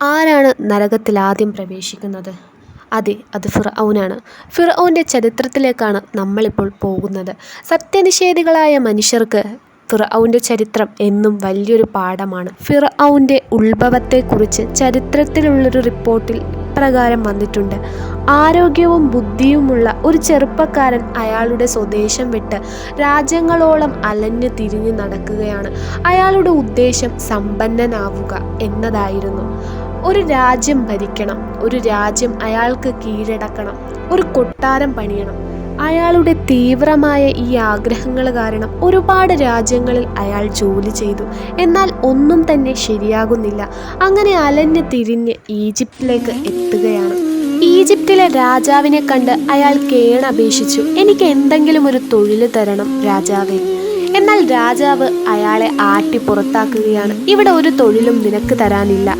ആരാണ് നരകത്തിൽ ആദ്യം പ്രവേശിക്കുന്നത്? അതെ അത് ഫിർഔനാണ്. ഫിർഔന്റെ ചരിത്രത്തിലേക്കാണ് നമ്മളിപ്പോൾ പോകുന്നത്. സത്യനിഷേധികളായ മനുഷ്യർക്ക് ഫിർഔന്റെ ചരിത്രം എന്നും വലിയൊരു പാഠമാണ്. ഫിർഔന്റെ ഉത്ഭവത്തെക്കുറിച്ച് ചരിത്രത്തിലുള്ളൊരു റിപ്പോർട്ടിൽ പ്രകാരം വന്നിട്ടുണ്ട്. ആരോഗ്യവും ബുദ്ധിയുമുള്ള ഒരു ചെറുപ്പക്കാരൻ അയാളുടെ സ്വദേശം വിട്ട് രാജ്യങ്ങളോളം അലഞ്ഞു തിരിഞ്ഞു നടക്കുകയാണ്. അയാളുടെ ഉദ്ദേശം സമ്പന്നനാവുക എന്നതായിരുന്നു. ഒരു രാജ്യം ഭരിക്കണം. ഒരു രാജ്യം അയാൾക്ക് കീഴടക്കണം. ഒരു കൊട്ടാരം പണിയണം. അയാളുടെ തീവ്രമായ ഈ ആഗ്രഹങ്ങൾ കാരണം ഒരുപാട് രാജ്യങ്ങളിൽ അയാൾ ജോലി ചെയ്തു. എന്നാൽ ഒന്നും തന്നെ ശരിയാകുന്നില്ല. അങ്ങനെ അലഞ്ഞ് തിരിഞ്ഞ് ഈജിപ്തിലേക്ക് എത്തുകയാണ്. ഈജിപ്തിലെ രാജാവിനെ കണ്ട് അയാൾ കേണപേക്ഷിച്ചു. എനിക്ക് എന്തെങ്കിലും ഒരു തൊഴിൽ തരണം രാജാവേ. എന്നാൽ രാജാവ് അയാളെ ആട്ടി പുറത്താക്കുകയാണ്. ഇവിടെ ഒരു തൊഴിലും നിനക്ക് തരാനില്ല.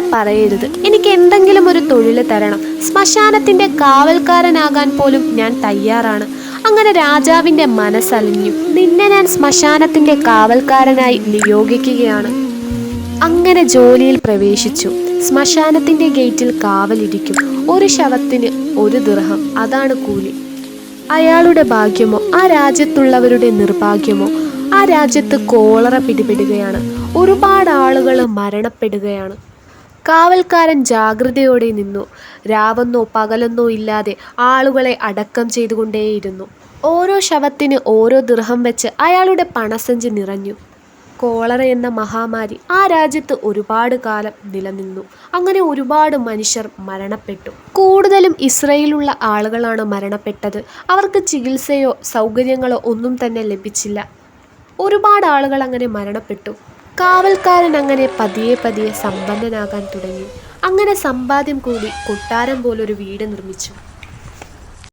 അങ്ങനെ പറയരുത്. എനിക്ക് എന്തെങ്കിലും ഒരു തൊഴിൽ തരണം. ശ്മശാനത്തിന്റെ കാവൽക്കാരനാകാൻ പോലും ഞാൻ തയ്യാറാണ്. അങ്ങനെ രാജാവിന്റെ മനസ്സലിഞ്ഞു. നിന്നെ ഞാൻ ശ്മശാനത്തിന്റെ കാവൽക്കാരനായി നിയോഗിക്കുകയാണ്. അങ്ങനെ ജോലിയിൽ പ്രവേശിച്ചു. ശ്മശാനത്തിന്റെ ഗേറ്റിൽ കാവലിരിക്കും. ഒരു ശവത്തിന് ഒരു ദൃഹം അതാണ് കൂലി. അയാളുടെ ഭാഗ്യമോ ആ രാജ്യത്തുള്ളവരുടെ നിർഭാഗ്യമോ ആ രാജ്യത്ത് കോളറ പിടിപെടുകയാണ്. ഒരുപാട് ആളുകൾ മരണപ്പെടുകയാണ്. കാവൽക്കാരൻ ജാഗ്രതയോടെ നിന്നു. രാവെന്നോ പകലെന്നോ ഇല്ലാതെ ആളുകളെ അടക്കം ചെയ്തുകൊണ്ടേയിരുന്നു. ഓരോ ശവത്തിന് ഓരോ ദൃഹം വെച്ച് അയാളുടെ പണസഞ്ചി നിറഞ്ഞു. കോളറ എന്ന മഹാമാരി ആ രാജ്യത്ത് ഒരുപാട് കാലം നിലനിന്നു. അങ്ങനെ ഒരുപാട് മനുഷ്യർ മരണപ്പെട്ടു. കൂടുതലും ഇസ്രയേലുള്ള ആളുകളാണ് മരണപ്പെട്ടത്. അവർക്ക് ചികിത്സയോ സൗകര്യങ്ങളോ ഒന്നും തന്നെ ലഭിച്ചില്ല. ഒരുപാട് ആളുകൾ അങ്ങനെ മരണപ്പെട്ടു. കാവൽക്കാരൻ അങ്ങനെ പതിയെ പതിയെ സമ്പന്നനാകാൻ തുടങ്ങി. അങ്ങനെ സമ്പാദ്യം കൂടി കൊട്ടാരം പോലൊരു വീട് നിർമ്മിച്ചു.